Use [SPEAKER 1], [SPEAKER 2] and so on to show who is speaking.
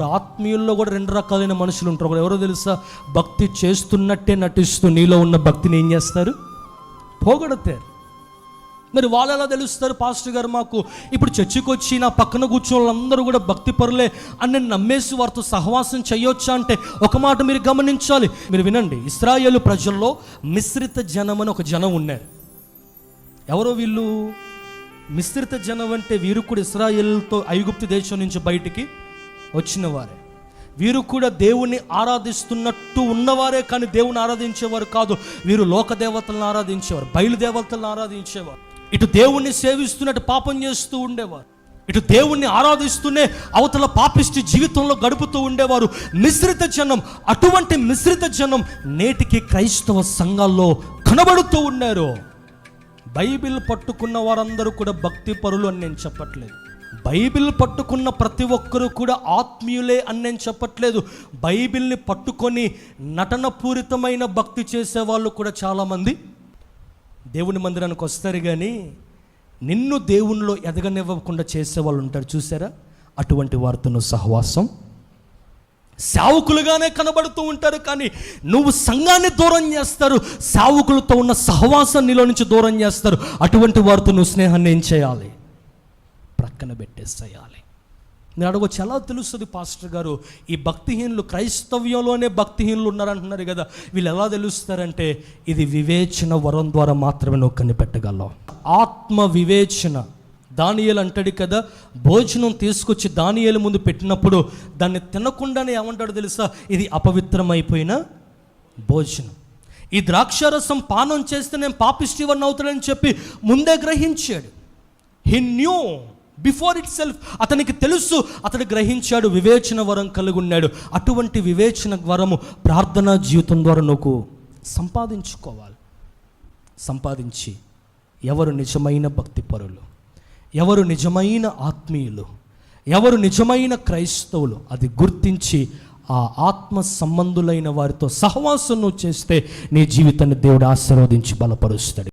[SPEAKER 1] ఇప్పుడు ఆత్మీయుల్లో కూడా రెండు రకాలైన మనుషులు ఉంటారు. ఒకరు ఎవరో తెలుసా? భక్తి చేస్తున్నట్టే నటిస్తూ నీలో ఉన్న భక్తిని ఏం చేస్తారు? పోగొడతారు. మరి వాళ్ళు ఎలా తెలుస్తారు? పాస్టర్ గారు మాకు ఇప్పుడు చర్చికి వచ్చి నా పక్కన కూర్చున్న వాళ్ళందరూ కూడా భక్తి పరులే అని నేను నమ్మేసి వారితో సహవాసం చేయొచ్చా అంటే ఒక మాట మీరు గమనించాలి. మీరు వినండి. ఇస్రాయేల్ ప్రజల్లో మిశ్రిత జనం అని ఒక జనం ఉన్నారు. ఎవరో వీళ్ళు? మిశ్రిత జనం అంటే వీరు కూడా ఇస్రాయేల్తో ఐగుప్తు దేశం నుంచి బయటికి వచ్చిన వారే వీరు కూడా దేవుణ్ణి ఆరాధిస్తున్నట్టు ఉన్నవారే కానీ దేవుని ఆరాధించేవారు కాదు. వీరు లోక దేవతలను ఆరాధించేవారు బయలుదేవతలను ఆరాధించేవారు. ఇటు దేవుణ్ణి సేవిస్తున్నట్టు పాపం చేస్తూ ఉండేవారు. ఇటు దేవుణ్ణి ఆరాధిస్తూనే అవతల పాపిష్టి జీవితంలో గడుపుతూ ఉండేవారు. మిశ్రిత జనం అటువంటి మిశ్రిత జనం నేటికి క్రైస్తవ సంఘాల్లో కనబడుతూ ఉన్నారు. బైబిల్ పట్టుకున్న వారందరూ కూడా భక్తి పరులు అని నేను చెప్పట్లేదు. బైబిల్ పట్టుకున్న ప్రతి ఒక్కరూ కూడా ఆత్మీయులే అని నేను చెప్పట్లేదు. బైబిల్ని పట్టుకొని నటనపూరితమైన భక్తి చేసే వాళ్ళు కూడా చాలామంది. దేవుని మందిరానికి వస్తారు కానీ నిన్ను దేవునిలో ఎదగనివ్వకుండా చేసే వాళ్ళు ఉంటారు చూసారా? అటువంటి వారితో సహవాసం. సేవకులుగానే కనబడుతూ ఉంటారు కానీ నువ్వు సంఘాన్ని దూరం చేస్తారు సేవకులతో ఉన్న సహవాసం నీలో నుంచి దూరం చేస్తారు. అటువంటి వారితో నువ్వు స్నేహాన్ని ఏం చేయాలి? ప్రక్కన పెట్టేసేయాలి. నేను అడగొచ్చు ఎలా తెలుస్తుంది పాస్టర్ గారు? ఈ భక్తిహీనులు క్రైస్తవ్యంలోనే భక్తిహీనులు ఉన్నారంటున్నారు కదా. వీళ్ళు ఎలా తెలుస్తారంటే ఇది వివేచన వరం ద్వారా మాత్రమే నువ్వు కనిపెట్టగలవు. ఆత్మ వివేచన. దానియలు అంటాడు కదా భోజనం తీసుకొచ్చి దానియేలు ముందు పెట్టినప్పుడు దాన్ని తినకుండానే ఏమంటాడు తెలుసా? ఇది అపవిత్రమైపోయిన భోజనం. ఈ ద్రాక్షారసం పానం చేస్తే నేను పాపిష్టివన్ అవుతానని చెప్పి ముందే గ్రహించాడు. He knew before itself అతనికి తెలుసు అతడు గ్రహించాడు వివేచన వరం కలిగి ఉన్నాడు అటువంటి వివేచన వరము ప్రార్థనా జీవితం ద్వారా నువ్వు సంపాదించుకోవాలి. సంపాదించి ఎవరు నిజమైన భక్తి పరులు ఎవరు నిజమైన ఆత్మీయులు ఎవరు నిజమైన క్రైస్తవులు అది గుర్తించి ఆ ఆత్మ సంబంధులైన వారితో సహవాసం నువ్వు చేస్తే నీ జీవితాన్ని దేవుడు ఆశీర్వదించి బలపరుస్తాడు.